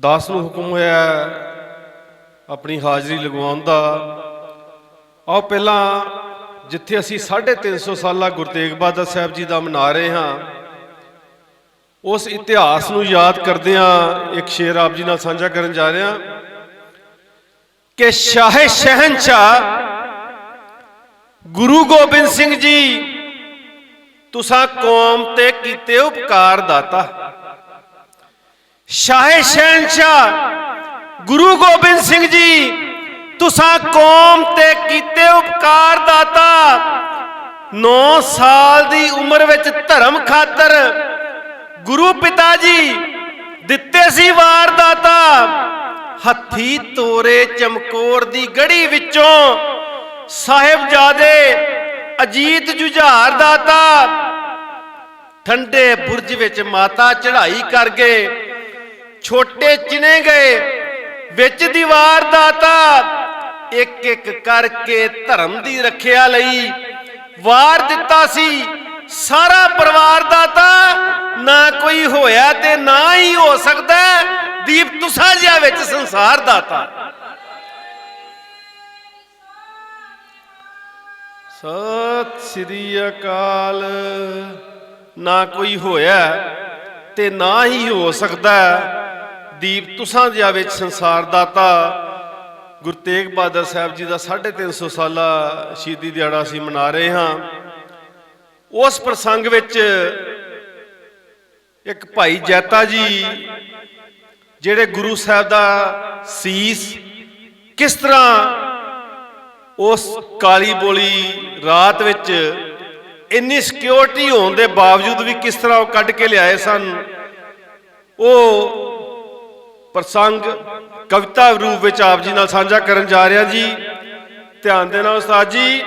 ਦਾਸ ਨੂੰ ਹੁਕਮ ਹੋਇਆ ਆਪਣੀ ਹਾਜ਼ਰੀ ਲਗਵਾਉਣ ਦਾ। ਆਓ ਪਹਿਲਾਂ ਜਿੱਥੇ ਅਸੀਂ 350 ਸਾਲਾ ਗੁਰੂ ਤੇਗ ਬਹਾਦਰ ਸਾਹਿਬ ਜੀ ਦਾ ਮਨਾ ਰਹੇ ਹਾਂ, ਉਸ ਇਤਿਹਾਸ ਨੂੰ ਯਾਦ ਕਰਦਿਆਂ ਇੱਕ ਸ਼ੇਰ ਆਪ ਜੀ ਨਾਲ ਸਾਂਝਾ ਕਰਨ ਜਾ ਰਹੇ। ਹਾਂ ਕਿ ਸ਼ਾਹ ਸ਼ਹਿਨशाह ਗੁਰੂ ਗੋਬਿੰਦ ਸਿੰਘ ਜੀ, ਤੁਸਾਂ ਕੌਮ ਤੇ ਕੀਤੇ ਉਪਕਾਰ ਦਾਤਾ। ਸ਼ਾਹ ਸ਼ਹਿਨशाह ਗੁਰੂ ਗੋਬਿੰਦ ਸਿੰਘ ਜੀ, ਤੁਸਾਂ ਕੌਮ ਤੇ ਕੀਤੇ ਉਪਕਾਰ ਦਾਤਾ। 9 ਸਾਲ ਦੀ ਉਮਰ ਵਿੱਚ ਧਰਮ ਖਾਤਰ ਗੁਰੂ ਪਿਤਾ ਜੀ ਦਿੱਤੇ ਸੀ ਵਾਰਦਾਤਾ ਹੱਥੀ ਤੋਰੇ ਚਮਕੌਰ ਦੀ ਗੜੀ ਵਿੱਚੋਂ ਸਾਹਿਬਜ਼ਾਦੇ ਅਜੀਤ ਜੁਝਾਰ ਦਾਤਾ। ਠੰਡੇ ਬੁਰਜ ਵਿੱਚ ਮਾਤਾ ਚੜ੍ਹਾਈ ਕਰ ਗਏ। ਛੋਟੇ ਚਿਣੇ ਗਏ, ਵਿੱਚ ਦੀਵਾਰ ਦਾਤਾ। ਇੱਕ ਇੱਕ ਕਰਕੇ ਧਰਮ ਦੀ ਰੱਖਿਆ ਲਈ ਵਾਰ ਦਿੱਤਾ ਸੀ। ਸਾਰਾ ਪਰਿਵਾਰ ਦਾਤਾ, ਨਾ ਕੋਈ ਹੋਇਆ ਤੇ ਨਾ ਹੀ ਹੋ ਸਕਦਾ ਦੀਪ ਤੁਸਾ ਜਿਹਾ ਵਿੱਚ ਸੰਸਾਰ ਦਾਤਾ। ਸਤਿ ਸ੍ਰੀ ਅਕਾਲ। ਨਾ ਕੋਈ ਹੋਇਆ ਤੇ ਨਾ ਹੀ ਹੋ ਸਕਦਾ ਦੀਪ ਤੁਸਾਂ ਜਿਹਾ ਵਿੱਚ ਸੰਸਾਰ ਦਾਤਾ ਗੁਰੂ ਤੇਗ ਬਹਾਦਰ ਸਾਹਿਬ ਜੀ ਦਾ 350 ਸਾਲਾ ਸ਼ਹੀਦੀ ਦਿਹਾੜਾ ਅਸੀਂ ਮਨਾ ਰਹੇ ਹਾਂ। ਉਸ ਪ੍ਰਸੰਗ ਵਿੱਚ ਇੱਕ ਭਾਈ ਜੈਤਾ ਜੀ, ਜਿਹੜੇ ਗੁਰੂ ਸਾਹਿਬ ਦਾ ਸੀਸ ਕਿਸ ਤਰ੍ਹਾਂ ਉਸ ਕਾਲੀ ਬੋਲੀ ਰਾਤ ਵਿੱਚ ਇੰਨੀ ਸਿਕਿਉਰਿਟੀ ਹੋਣ ਦੇ ਬਾਵਜੂਦ ਵੀ ਕਿਸ ਤਰ੍ਹਾਂ ਉਹ ਕੱਢ ਕੇ ਲਿਆਏ ਸਨ, ਉਹ ਪ੍ਰਸੰਗ ਕਵਿਤਾ ਰੂਪ ਵਿੱਚ ਆਪ ਜੀ ਨਾਲ ਸਾਂਝਾ ਕਰਨ ਜਾ ਰਿਹਾ ਜੀ। ਧਿਆਨ ਦੇਣਾ ਉਸਤਾਦ ਜੀ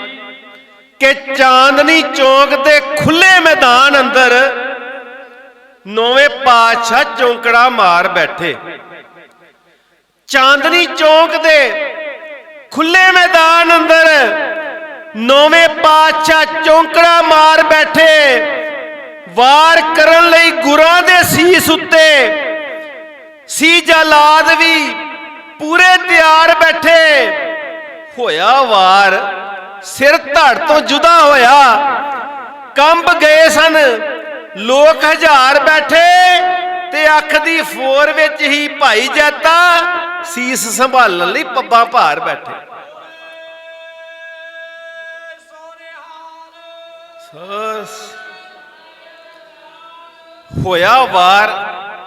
ਕਿ ਚਾਂਦਨੀ ਚੌਂਕ ਦੇ ਖੁੱਲੇ ਮੈਦਾਨ ਅੰਦਰ ਨੌਵੇਂ ਪਾਤਸ਼ਾਹ ਚੌਂਕੜਾ ਮਾਰ ਬੈਠੇ। ਚਾਂਦਨੀ ਚੌਂਕ ਦੇ ਖੁੱਲੇ ਮੈਦਾਨ ਅੰਦਰ ਨੌਵੇਂ ਪਾਤਸ਼ਾਹ ਚੌਂਕੜਾ ਮਾਰ ਬੈਠੇ। ਵਾਰ ਕਰਨ ਲਈ ਗੁਰਾਂ ਦੇ ਸੀਸ ਸੀ ਜਲਾਦ ਵੀ ਪੂਰੇ ਤਿਆਰ ਬੈਠੇ। ਹੋਇਆ ਵਾਰ, ਸਿਰ ਧੜ ਤੋਂ ਜੁਦਾ ਹੋਇਆ। ਕੰਬ ਗਏ ਸਨ, ਲੋਕ ਹਜ਼ਾਰ ਬੈਠੇ ਤੇ ਅੱਖ ਦੀ ਫੋਰ ਵਿੱਚ ਹੀ ਭਾਈ ਜੈਤਾ ਸੀਸ ਸੰਭਾਲਣ ਲਈ ਪੱਬਾਂ ਭਾਰ ਬੈਠੇ। ਹੋਇਆ ਵਾਰ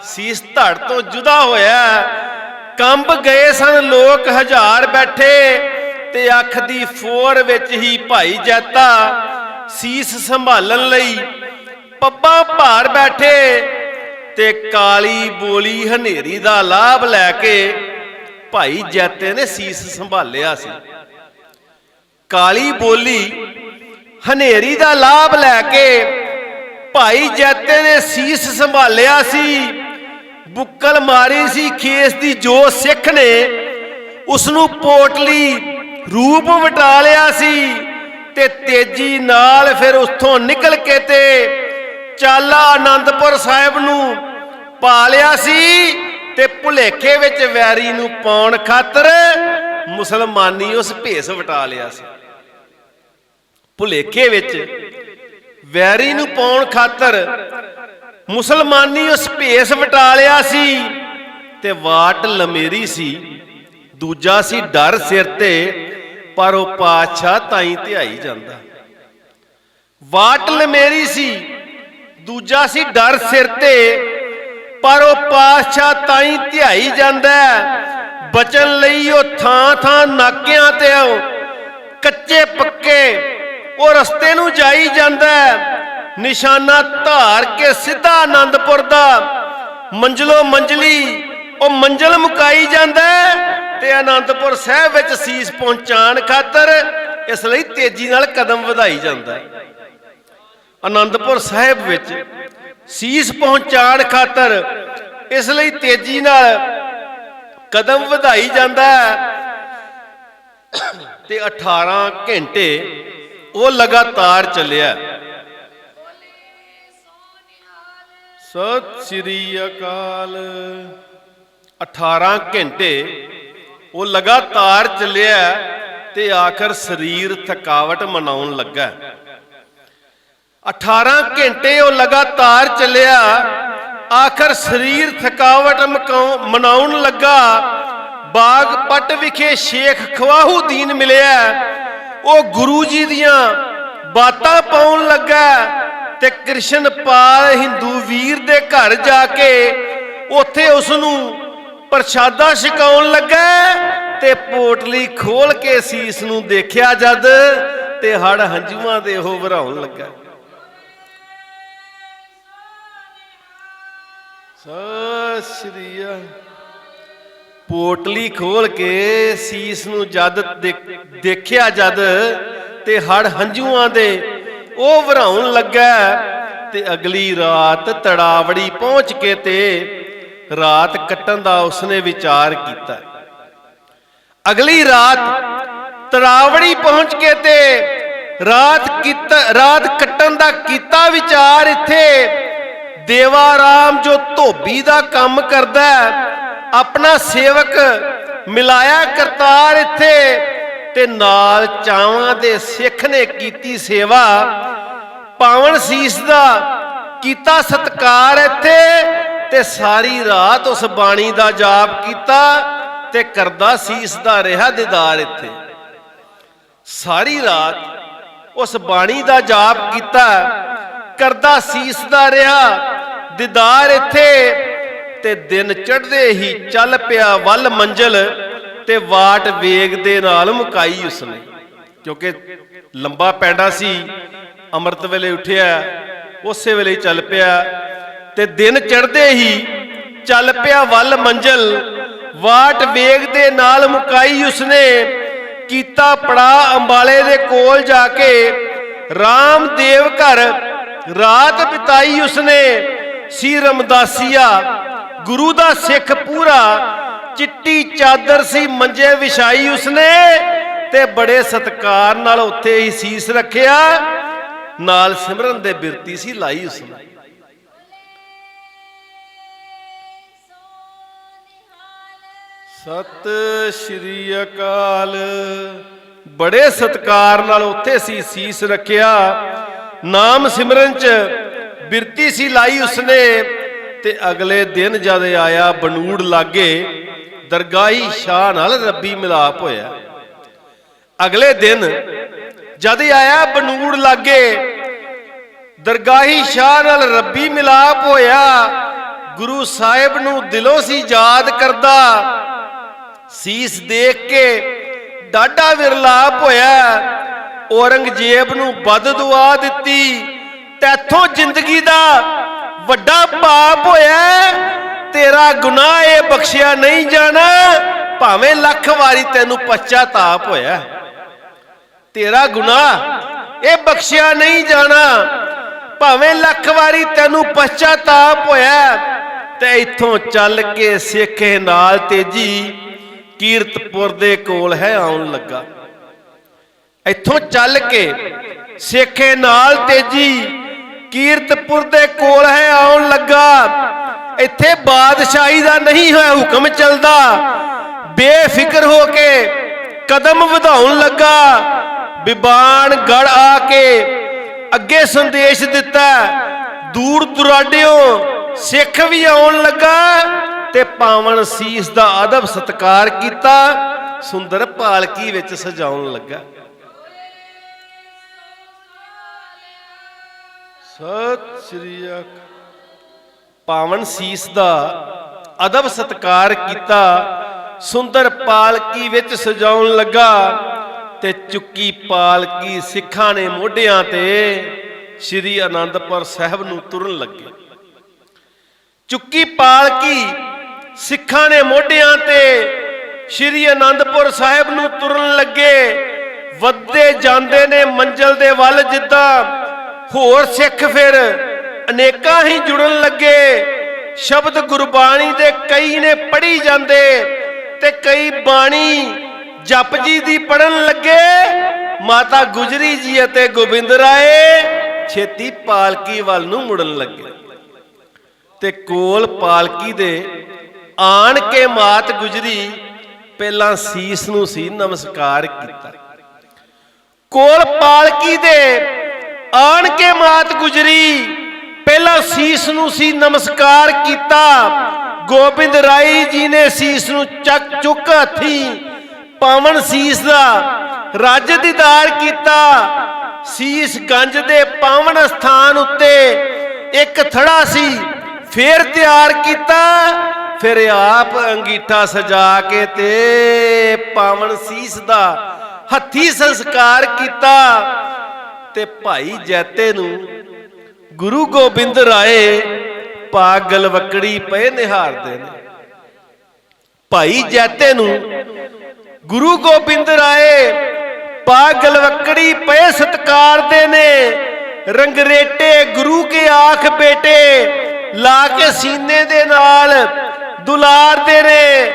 ਸੀਸ ਧੜ ਤੋਂ ਜੁਦਾ ਹੋਇਆ। ਕੰਬ ਗਏ ਸਨ ਲੋਕ ਹਜ਼ਾਰ ਬੈਠੇ ਤੇ ਅੱਖ ਦੀ ਫੋਰ ਵਿੱਚ ਹੀ ਭਾਈ ਜੈਤਾ ਸੀਸ ਸੰਭਾਲਣ ਲਈ ਪੱਬਾਂ ਭਾਰ ਬੈਠੇ ਤੇ ਕਾਲੀ ਬੋਲੀ ਹਨੇਰੀ ਦਾ ਲਾਭ ਲੈ ਕੇ ਭਾਈ ਜੈਤੇ ਨੇ ਸੀਸ ਸੰਭਾਲਿਆ ਸੀ। ਕਾਲੀ ਬੋਲੀ ਹਨੇਰੀ ਦਾ ਲਾਭ ਲੈ ਕੇ ਭਾਈ ਜੈਤੇ ਨੇ ਸੀਸ ਸੰਭਾਲਿਆ ਸੀ। ਬੁੱਕਲ ਮਾਰੀ ਸੀ, ਖੇਸ ਦੀ ਜੋ ਸਿੱਖ ਨੇ ਉਸ ਨੂੰ ਪੋਟਲੀ ਰੂਪ ਵਟਾ ਲਿਆ ਸੀ ਤੇ ਤੇਜ਼ੀ ਨਾਲ ਫਿਰ ਉੱਥੋਂ ਨਿਕਲ ਕੇ ਤੇ ਚਾਲਾ ਆਨੰਦਪੁਰ ਸਾਹਿਬ ਨੂੰ ਪਾ ਲਿਆ ਸੀ ਤੇ ਭੁਲੇਖੇ ਵਿੱਚ ਵੈਰੀ ਨੂੰ ਪਾਉਣ ਖਾਤਰ ਮੁਸਲਮਾਨੀ ਉਸ ਭੇਸ ਵਟਾ ਲਿਆ ਸੀ। ਭੁਲੇਖੇ ਵਿੱਚ ਵੈਰੀ ਨੂੰ ਪਾਉਣ ਖਾਤਰ ਮੁਸਲਮਾਨੀ ਉਸ ਭੇਸ ਵਟਾਲਿਆ ਸੀ ਤੇ ਵਾਟ ਲਮੇਰੀ ਸੀ। ਦੂਜਾ ਸੀ ਡਰ ਸਿਰ ਤੇ, ਪਰ ਉਹ ਪਾਤਸ਼ਾਹ ਤਾਈ ਧਿਆਈ ਜਾਂਦਾ। ਵਾਟ ਲਮੇਰੀ ਸੀ, ਦੂਜਾ ਸੀ ਡਰ ਸਿਰ ਤੇ, ਪਰ ਉਹ ਪਾਤਸ਼ਾਹ ਤਾਈ ਧਿਆਈ ਜਾਂਦਾ ਬਚਨ ਲਈ ਉਹ ਥਾਂ ਥਾਂ ਨਾਕਿਆਂ ਤੇ ਉਹ ਕੱਚੇ ਪੱਕੇ ਉਹ ਰਸਤੇ ਨੂੰ ਜਾਈ ਜਾਂਦਾ ਨਿਸ਼ਾਨਾ ਧਾਰ ਕੇ ਸਿੱਧਾ ਆਨੰਦਪੁਰ ਦਾ। ਮੰਜ਼ਲੋ ਮੰਜ਼ਲੀ, ਉਹ ਮੰਜ਼ਲ ਮੁਕਾਈ ਜਾਂਦਾ ਤੇ ਆਨੰਦਪੁਰ ਸਾਹਿਬ ਵਿੱਚ ਸੀਸ ਪਹੁੰਚਾਣ ਖਾਤਰ ਇਸ ਲਈ ਤੇਜ਼ੀ ਨਾਲ ਕਦਮ ਵਧਾਈ ਜਾਂਦਾ ਆਨੰਦਪੁਰ ਸਾਹਿਬ ਵਿੱਚ ਸੀਸ ਪਹੁੰਚਾਣ ਖਾਤਰ ਇਸ ਲਈ ਤੇਜ਼ੀ ਨਾਲ ਕਦਮ ਵਧਾਈ ਜਾਂਦਾ ਤੇ 18 ਘੰਟੇ ਉਹ ਲਗਾਤਾਰ ਚੱਲਿਆ ਸਤਿ ਸ੍ਰੀ ਅਕਾਲ। 18 ਘੰਟੇ ਉਹ ਲਗਾਤਾਰ ਚੱਲਿਆ ਤੇ ਆਖਰ ਸਰੀਰ ਥਕਾਵਟ ਮਨਾਉਣ ਲੱਗਾ। 18 ਘੰਟੇ ਉਹ ਲਗਾਤਾਰ ਚੱਲਿਆ, ਆਖਰ ਸਰੀਰ ਥਕਾਵਟ ਮਨਾਉਣ ਲੱਗਾ। ਬਾਗ ਪਟ ਵਿਖੇ ਸ਼ੇਖ ਖਵਾਹੂਦੀਨ ਮਿਲਿਆ। ਉਹ ਗੁਰੂ ਜੀ ਦੀਆਂ ਬਾਤਾਂ ਪਾਉਣ ਲੱਗਾ। ਤੇ ਕ੍ਰਿਸ਼ਨ ਪਾਲ ਹਿੰਦੂ ਵੀਰ ਦੇ ਘਰ ਜਾ ਕੇ ਉੱਥੇ ਉਸ ਨੂੰ ਪ੍ਰਸ਼ਾਦਾ ਛਕਾਉਣ ਲੱਗਾ ਤੇ ਪੋਟਲੀ ਖੋਲ ਕੇ ਸੀਸ ਨੂੰ ਦੇਖਿਆ ਜਦ ਤੇ ਹੜ ਹੰਝੂਆਂ ਦੇ ਉਹ ਵਰਾਉਣ ਲੱਗਾ। ਸਤਿ ਪੋਟਲੀ ਖੋਲ ਕੇ ਸੀਸ ਨੂੰ ਜਦ ਦੇਖਿਆ ਜਦ ਤੇ ਹੜ ਹੰਝੂਆਂ ਦੇ ਉਹ ਵਰਾਉਣ ਲੱਗਾ ਤੇ ਅਗਲੀ ਰਾਤ ਤੜਾਵੜੀ ਪਹੁੰਚ ਕੇ ਤੇ ਰਾਤ ਕੱਟਣ ਦਾ ਉਸਨੇ ਵਿਚਾਰ ਕੀਤਾ। ਅਗਲੀ ਰਾਤ ਤੜਾਵੜੀ ਪਹੁੰਚ ਕੇ ਤੇ ਰਾਤ ਕੀਤਾ, ਰਾਤ ਕੱਟਣ ਦਾ ਕੀਤਾ ਵਿਚਾਰ ਇੱਥੇ ਦੇਵਾ ਰਾਮ ਜੋ ਧੋਬੀ ਦਾ ਕੰਮ ਕਰਦਾ, ਆਪਣਾ ਸੇਵਕ ਮਿਲਾਇਆ ਕਰਤਾਰ ਇੱਥੇ ਤੇ ਨਾਲ ਚਾਵਾਂ ਦੇ ਸਿੱਖ ਨੇ ਕੀਤੀ ਸੇਵਾ। ਪਾਵਨ ਸੀਸ ਦਾ ਕੀਤਾ ਸਤਕਾਰ ਇੱਥੇ ਤੇ ਸਾਰੀ ਰਾਤ ਉਸ ਬਾਣੀ ਦਾ ਜਾਪ ਕੀਤਾ ਤੇ ਕਰਦਾ ਸੀਸ ਦਾ ਰਿਹਾ ਦੀਦਾਰ ਇੱਥੇ। ਸਾਰੀ ਰਾਤ ਉਸ ਬਾਣੀ ਦਾ ਜਾਪ ਕੀਤਾ, ਕਰਦਾ ਸੀਸ ਦਾ ਰਿਹਾ ਦੀਦਾਰ ਇੱਥੇ ਤੇ ਦਿਨ ਚੜ੍ਹਦੇ ਹੀ ਚੱਲ ਪਿਆ ਵੱਲ ਮੰਜ਼ਲ। ਤੇ ਵਾਟ ਵੇਗ ਦੇ ਨਾਲ ਮੁਕਾਈ ਉਸਨੇ। ਕਿਉਂਕਿ ਲੰਬਾ ਪੈਂਡਾ ਸੀ, ਅੰਮ੍ਰਿਤ ਵੇਲੇ ਉੱਠਿਆ, ਉਸੇ ਵੇਲੇ ਚੱਲ ਪਿਆ ਤੇ ਦਿਨ ਚੜ੍ਹਦੇ ਹੀ ਚੱਲ ਪਿਆ ਵੱਲ ਮੰਜ਼ਲ। ਵਾਟ ਵੇਗ ਦੇ ਨਾਲ ਮੁਕਾਈ ਉਸਨੇ ਕੀਤਾ ਪੜਾ ਅੰਬਾਲੇ ਦੇ ਕੋਲ ਜਾ ਕੇ। ਰਾਮਦੇਵ ਘਰ ਰਾਤ ਬਿਤਾਈ ਉਸਨੇ। ਸੀ ਰਮਦਾਸੀਆ ਗੁਰੂ ਦਾ ਸਿੱਖ ਪੂਰਾ ਚਿੱਟੀ ਚਾਦਰ ਸੀ ਮੰਜੇ ਵਿਛਾਈ ਉਸਨੇ ਤੇ ਬੜੇ ਸਤਕਾਰ ਨਾਲ ਉੱਥੇ ਹੀ ਸੀਸ ਰੱਖਿਆ। ਨਾਲ ਸਿਮਰਨ ਦੇ ਬਿਰਤੀ ਸੀ ਲਾਈ ਉਸਨੇ। ਸਤਿ ਸ਼੍ਰੀ ਅਕਾਲ। ਬੜੇ ਸਤਕਾਰ ਨਾਲ ਉੱਥੇ ਸੀ ਸੀਸ ਰੱਖਿਆ। ਨਾਮ ਸਿਮਰਨ ਚ ਬਿਰਤੀ ਸੀ ਲਾਈ ਉਸਨੇ ਤੇ ਅਗਲੇ ਦਿਨ ਜਦ ਆਇਆ ਬਨੂੜ ਲਾਗੇ ਦਰਗਾਹੀ ਸ਼ਾਹ ਨਾਲ ਰੱਬੀ ਮਿਲਾਪ ਹੋਇਆ। ਅਗਲੇ ਦਿਨ ਜਦ ਆਇਆ ਬਨੂੜ ਲਾਗੇ, ਦਰਗਾਹੀ ਸ਼ਾਹ ਨਾਲ ਰੱਬੀ ਮਿਲਾਪ ਹੋਇਆ, ਗੁਰੂ ਸਾਹਿਬ ਨੂੰ ਦਿਲੋਂ ਸੀ ਯਾਦ ਕਰਦਾ, ਸੀਸ ਦੇਖ ਕੇ ਡਾਡਾ ਵਿਰਲਾਪ ਹੋਇਆ, ਔਰੰਗਜ਼ੇਬ ਨੂੰ ਬਦ ਦੁਆ ਦਿੱਤੀ, ਤੈਥੋਂ ਜ਼ਿੰਦਗੀ ਦਾ ਵੱਡਾ ਪਾਪ ਹੋਇਆ। ਤੇਰਾ ਗੁਨਾਹ ਇਹ ਬਖਸ਼ਿਆ ਨਹੀਂ ਜਾਣਾ, ਭਾਵੇਂ ਲੱਖ ਵਾਰੀ ਤੈਨੂੰ ਪਛਤਾਪ ਹੋਇਆ। ਤੇਰਾ ਗੁਨਾਹ ਇਹ ਬਖਸ਼ਿਆ ਨਹੀਂ ਜਾਣਾ, ਭਾਵੇਂ ਲੱਖ ਵਾਰੀ ਤੈਨੂੰ ਪਛਤਾਪ ਹੋਇਆ, ਤੇ ਇੱਥੋਂ ਚੱਲ ਕੇ ਸਿੱਖੇ ਨਾਲ ਤੇਜੀ ਕੀਰਤਪੁਰ ਦੇ ਕੋਲ ਹੈ ਆਉਣ ਲੱਗਾ। ਇੱਥੋਂ ਚੱਲ ਕੇ ਸੇਖੇ ਨਾਲ ਤੇਜੀ ਕੀਰਤਪੁਰ ਦੇ ਕੋਲ ਹੈ ਆਉਣ ਲੱਗਾ। ਇੱਥੇ ਬਾਦਸ਼ਾਹੀ ਦਾ ਨਹੀਂ ਹੋਇਆ, ਹੁਕਮ ਚੱਲਦਾ। ਬੇਫਿਕਰ ਹੋ ਕੇ ਕਦਮ ਵਧਾਉਣ ਲੱਗਾ। ਬਿਬਾਨ ਗੜ ਆ ਕੇ ਅੱਗੇ ਸੰਦੇਸ਼ ਦਿੱਤਾ, ਦੂਰ ਦੁਰਾਡਿਓ, ਸਿੱਖ ਵੀ ਆਉਣ ਲੱਗਾ ਤੇ ਪਾਵਨ ਸੀਸ ਦਾ ਅਦਬ ਸਤਕਾਰ ਕੀਤਾ, ਸੁੰਦਰ ਪਾਲਕੀ ਵਿੱਚ ਸਜਾਉਣ ਲੱਗਾ। ਸਤਿ ਸ੍ਰੀ ਅਕਾਲ। ਪਾਵਨ ਸੀਸ ਦਾ ਅਦਬ ਸਤਕਾਰ ਕੀਤਾ, ਸੁੰਦਰ ਪਾਲਕੀ ਵਿੱਚ ਸਜਾਉਣ ਲੱਗਾ ਤੇ ਚੁੱਕੀ ਪਾਲਕੀ ਸਿੱਖਾਂ ਨੇ ਮੋਢਿਆਂ ਤੇ ਸ੍ਰੀ ਅਨੰਦਪੁਰ ਸਾਹਿਬ ਨੂੰ ਤੁਰਨ ਲੱਗੇ। ਚੁੱਕੀ ਪਾਲਕੀ ਸਿੱਖਾਂ ਨੇ ਮੋਢਿਆਂ ਤੇ ਸ੍ਰੀ ਅਨੰਦਪੁਰ ਸਾਹਿਬ ਨੂੰ ਤੁਰਨ ਲੱਗੇ, ਵੱਧਦੇ ਜਾਂਦੇ ਨੇ ਮੰਜ਼ਲ ਦੇ ਵੱਲ ਜਿੱਦਾਂ ਹੋਰ ਸਿੱਖ ਫਿਰ ਅਨੇਕਾਂ ਹੀ ਜੁੜਨ ਲੱਗੇ। ਸ਼ਬਦ ਗੁਰਬਾਣੀ ਦੇ ਕਈ ਨੇ ਪੜ੍ਹੀ ਜਾਂਦੇ ਤੇ ਕਈ ਬਾਣੀ ਜਪ ਜੀ ਦੀ ਪੜਨ ਲੱਗੇ। ਮਾਤਾ ਗੁਜਰੀ ਜੀ ਅਤੇ ਗੋਬਿੰਦ ਰਾਏ ਛੇਤੀ ਪਾਲਕੀ ਵੱਲ ਨੂੰ ਮੁੜਨ ਲੱਗੇ। ਤੇ ਕੋਲ ਪਾਲਕੀ ਦੇ ਆਣ ਕੇ ਮਾਤ ਗੁਜਰੀ ਪਹਿਲਾਂ ਸੀਸ ਨੂੰ ਸੀ ਨਮਸਕਾਰ ਕੀਤਾ। ਕੋਲ ਪਾਲਕੀ ਦੇ ਆਣ ਕੇ ਮਾਤ ਗੁਜਰੀ ਪਹਿਲਾਂ ਸੀਸ ਨੂੰ ਸੀ ਨਮਸਕਾਰ ਕੀਤਾ। ਗੋਬਿੰਦ ਰਾਏ ਜੀ ਨੇ ਸੀਸ ਨੂੰ ਚੱਕ ਚੁੱਕ ਹੱਥੀ ਪਾਵਨ ਸੀਸ ਦਾ ਰੱਜ ਦੀਦਾਰ ਕੀਤਾ। ਸੀਸ ਗੰਜ ਦੇ ਪਾਵਨ ਸਥਾਨ ਉੱਤੇ ਇੱਕ ਥੜਾ ਸੀ, ਫੇਰ ਤਿਆਰ ਕੀਤਾ, ਫਿਰ ਆਪ ਅੰਗੀਠਾ ਸਜਾ ਕੇ ਤੇ ਪਾਵਨ ਸੀਸ ਦਾ ਹੱਥੀ ਸੰਸਕਾਰ ਕੀਤਾ ਤੇ ਭਾਈ ਜੈਤੇ ਨੂੰ ਗੁਰੂ ਗੋਬਿੰਦ ਰਾਏ ਪਾਗਲ ਵਕੜੀ ਪਏ ਨਿਹਾਰਦੇ ਨੇ। ਭਾਈ ਜੈਤੇ ਨੂੰ ਗੁਰੂ ਗੋਬਿੰਦ ਰਾਏ ਪਾਗਲ ਵਕੜੀ ਪਏ ਸਤਕਾਰਦੇ ਨੇ। ਰੰਗਰੇਟੇ ਗੁਰੂ ਕੇ ਆਖ ਬੇਟੇ ਲਾ ਕੇ ਸੀਨੇ ਦੇ ਨਾਲ ਦੁਲਾਰਦੇ ਨੇ।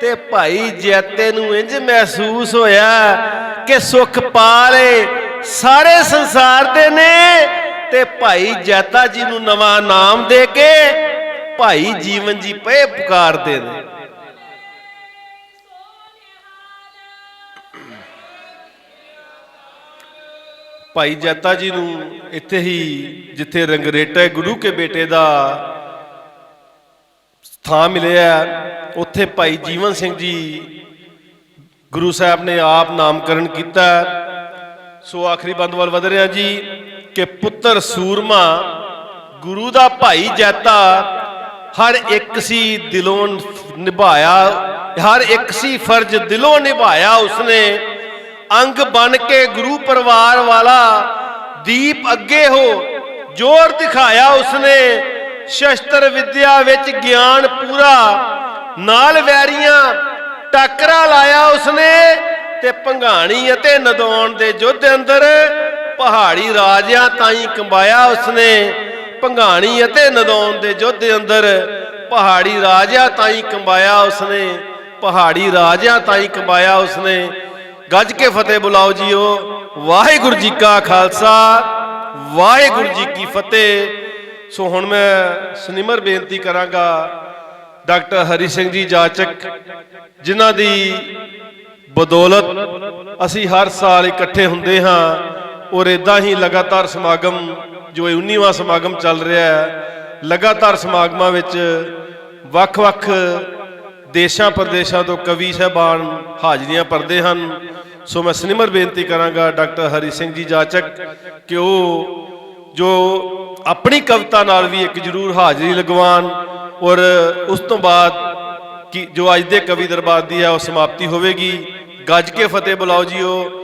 ਤੇ ਭਾਈ ਜੈਤੇ ਨੂੰ ਇੰਜ ਮਹਿਸੂਸ ਹੋਇਆ ਕਿ ਸੁਖ ਲਏ ਸਾਰੇ ਸੰਸਾਰ ਦੇ ਨੇ। ਤੇ ਭਾਈ ਜੈਤਾ ਜੀ ਨੂੰ ਨਵਾਂ ਨਾਮ ਦੇ ਕੇ ਭਾਈ ਜੀਵਨ ਜੀ ਪਏ ਪੁਕਾਰਦੇ ਨੇ ਭਾਈ ਜੈਤਾ ਜੀ ਨੂੰ ਇੱਥੇ ਹੀ ਜਿੱਥੇ ਰੰਗਰੇਟਾ ਗੁਰੂ ਕੇ ਬੇਟੇ ਦਾ ਥਾਂ ਮਿਲਿਆ ਉੱਥੇ ਭਾਈ ਜੀਵਨ ਸਿੰਘ ਜੀ ਗੁਰੂ ਸਾਹਿਬ ਨੇ ਆਪ ਨਾਮਕਰਨ ਕੀਤਾ ਸੋ ਆਖਰੀ ਬੰਦ ਵੱਲ ਵਧ ਰਿਹਾ ਜੀ। ਕਿ ਪੁੱਤਰ ਸੂਰਮਾ, ਗੁਰੂ ਦਾ ਭਾਈ ਜੈਤਾ, ਹਰ ਇੱਕ ਸੀ ਦਿਲੋਂ ਨਿਭਾਇਆ, ਹਰ ਇੱਕ ਸੀ ਫਰਜ਼ ਦਿਲੋਂ ਨਿਭਾਇਆ ਉਸਨੇ। ਅੰਗ ਬਨ ਕੇ ਗੁਰੂ ਪਰਿਵਾਰ ਵਾਲਾ ਦੀਪ ਅੱਗੇ ਹੋ, ਜੋਰ ਦਿਖਾਇਆ ਉਸਨੇ। ਸ਼ਸਤਰ ਵਿਦਿਆ ਵਿੱਚ ਗਿਆਨ ਪੂਰਾ, ਨਾਲ ਵੈਰੀਆਂ ਟੱਕਰਾ ਲਾਇਆ ਉਸਨੇ ਤੇ ਭੰਗਾਣੀ ਅਤੇ ਨਦੌਣ ਦੇ ਯੁੱਧ ਅੰਦਰ ਪਹਾੜੀ ਰਾਜਿਆਂ ਤਾਈਂ ਕੰਬਾਇਆ ਉਸਨੇ, ਭੰਗਾਣੀ ਅਤੇ ਨਦੌਣ ਦੇ ਯੁੱਧ ਦੇ ਅੰਦਰ ਪਹਾੜੀ ਰਾਜਿਆਂ ਤਾਈਂ ਕੰਬਾਇਆ ਉਸਨੇ, ਪਹਾੜੀ ਰਾਜਿਆਂ ਤਾਈਂ ਕੰਬਾਇਆ ਉਸਨੇ। ਗੱਜ ਕੇ ਫਤਿਹ ਬੁਲਾਓ ਜੀਓ। ਵਾਹਿਗੁਰੂ ਜੀ ਕਾ ਖਾਲਸਾ, ਵਾਹਿਗੁਰੂ ਜੀ ਕੀ ਫਤਿਹ। ਸੋ ਹੁਣ ਮੈਂ ਸਨਿਮਰ ਬੇਨਤੀ ਕਰਾਂਗਾ ਡਾਕਟਰ ਹਰੀ ਸਿੰਘ ਜੀ ਜਾਚਕ, ਜਿਨ੍ਹਾਂ ਦੀ ਬਦੌਲਤ ਅਸੀਂ ਹਰ ਸਾਲ ਇਕੱਠੇ ਹੁੰਦੇ ਹਾਂ। ਔਰ ਇਦਾਂ ਹੀ ਲਗਾਤਾਰ ਸਮਾਗਮ, ਜੋ ਇਹ 19ਵਾਂ ਸਮਾਗਮ ਚੱਲ ਰਿਹਾ ਹੈ, ਲਗਾਤਾਰ ਸਮਾਗਮਾਂ ਵਿੱਚ ਵੱਖ-ਵੱਖ ਦੇਸ਼ਾਂ ਪ੍ਰਦੇਸ਼ਾਂ ਤੋਂ ਕਵੀ ਸਹਿਬਾਨ ਹਾਜ਼ਰੀਆਂ ਭਰਦੇ ਹਨ। ਸੋ ਮੈਂ ਸਨਿਮਰ ਬੇਨਤੀ ਕਰਾਂਗਾ ਡਾਕਟਰ ਹਰੀ ਸਿੰਘ ਜੀ ਜਾਚਕ ਕਿ ਉਹ ਜੋ ਆਪਣੀ ਕਵਿਤਾ ਨਾਲ ਵੀ ਇੱਕ ਜ਼ਰੂਰ ਹਾਜ਼ਰੀ ਲਗਵਾਉਣ ਔਰ ਉਸ ਤੋਂ ਬਾਅਦ ਕਿ ਜੋ ਅੱਜ ਦੇ ਕਵੀ ਦਰਬਾਰ ਦੀ ਹੈ, ਉਹ ਸਮਾਪਤੀ ਹੋਵੇਗੀ। ਗੱਜ ਕੇ ਫਤਿਹ ਬੁਲਾਓ ਜੀਓ।